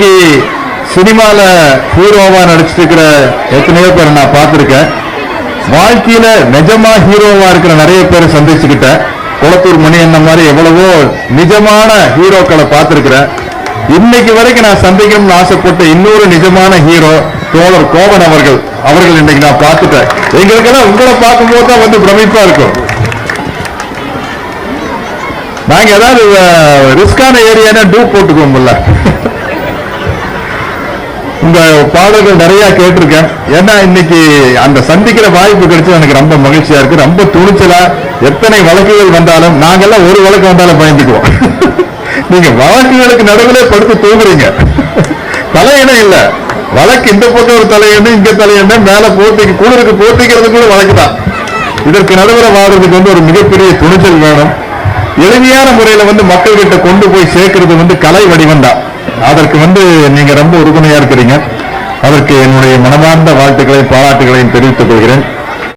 இன்னைக்கு சினிமால ஹீரோவா நடிச்சிட்டு இருக்கிற எத்தனையோ பேரை நான் பார்த்திருக்கேன். வாழ்க்கையில நிஜமா ஹீரோவா இருக்கிற நிறைய பேரை சந்திச்சுக்கிட்டேன். குளத்தூர் மணி என்ன மாதிரி எவ்வளவோ நிஜமான ஹீரோக்களை பார்த்திருக்கிறேன். இன்னைக்கு வரைக்கும் நான் சந்திக்கணும்னு ஆசைப்பட்ட இன்னொரு நிஜமான ஹீரோ தோழர் கோவன் அவர்கள் அவர்கள் இன்னைக்கு நான் பார்த்துட்டேன். எங்களுக்கெல்லாம் உங்களை பார்க்கும்போது தான் வந்து பிரமிப்பா இருக்கும். நாங்க ஏதாவது ரிஸ்கான ஏரியானா டூ போட்டுக்கோம்ல உங்க பாடல்கள் நிறைய கேட்டிருக்கேன். ஏன்னா இன்னைக்கு அந்த சந்திக்கிற வாய்ப்பு கிடைச்சது எனக்கு ரொம்ப மகிழ்ச்சியா இருக்கு. ரொம்ப துணிச்சலா எத்தனை வழக்குகள் வந்தாலும் நாங்கெல்லாம் ஒரு வழக்கு வந்தாலும் பயந்துக்குவோம். நீங்க வழக்குகளுக்கு நடுவில் படுத்து தூங்குறீங்க. தலையணம் இல்ல. வழக்கு இந்த பக்கம் ஒரு தலையணம் இங்க தலையணம் மேல போர்த்திக்கு கூடருக்கு போர்த்திக்கிறது கூட வழக்கு தான். இதற்கு நடுவில் வாடுறதுக்கு வந்து ஒரு மிகப்பெரிய துணிச்சல் வேணும். எளிமையான முறையில வந்து மக்கள்கிட்ட கொண்டு போய் சேர்க்கறது வந்து கலை வடிவம் தான். அதற்கு வந்து நீங்க ரொம்ப உறுதுணையா இருக்கிறீங்க. அதற்கு என்னுடைய மனமார்ந்த வாழ்த்துக்களையும் பாராட்டுகளையும் தெரிவித்துக் கொள்கிறேன்.